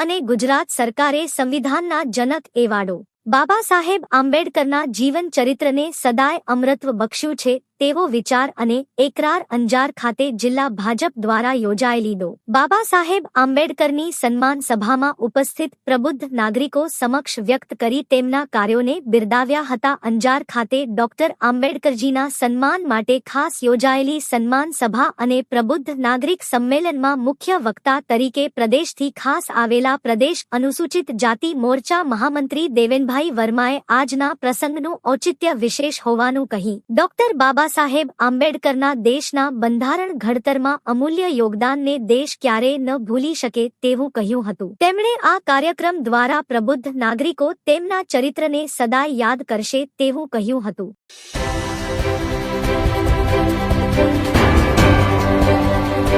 અને ગુજરાત સરકારે સંવિધાનના જનક એવાડો બાબા સાહેબ આંબેડકરના જીવન ચરિત્રને સદાય અમરત્વ બક્ષ્યું છે. તેવો વિચાર અને એકરાર અંજાર ખાતે જિલ્લા ભાજપ દ્વારા યોજાયેલી દો બાબા સાહેબ આંબેડકરની સન્માન સભામાં ઉપસ્થિત પ્રબુદ્ધ નાગરિકો સમક્ષ વ્યક્ત કરી તેમના કાર્યોને બિરદાવ્યા હતા. અંજાર ખાતે ડોક્ટર આંબેડકરજીના સન્માન માટે ખાસ યોજાયેલી સન્માન સભા અને પ્રબુદ્ધ નાગરિક સંમેલનમાં મુખ્ય વક્તા તરીકે પ્રદેશથી ખાસ આવેલા પ્રદેશ અનુસૂચિત જાતિ મોરચા મહામંત્રી દેવેનભાઈ વર્માએ આજના પ્રસંગનું ઔચિત્ય વિશેષ હોવાનું કહી. ડોક્ટર બાબા સાહેબ, આંબેડકરના દેશના બંધારણ ઘડતરમાં અમૂલ્ય યોગદાનને દેશ ક્યારેય ન ભૂલી શકે તેવું કહ્યું હતું. તેમણે આ કાર્યક્રમ દ્વારા પ્રબુદ્ધ નાગરિકો તેમના ચરિત્રને સદાય યાદ કરશે તેવું કહ્યું હતું.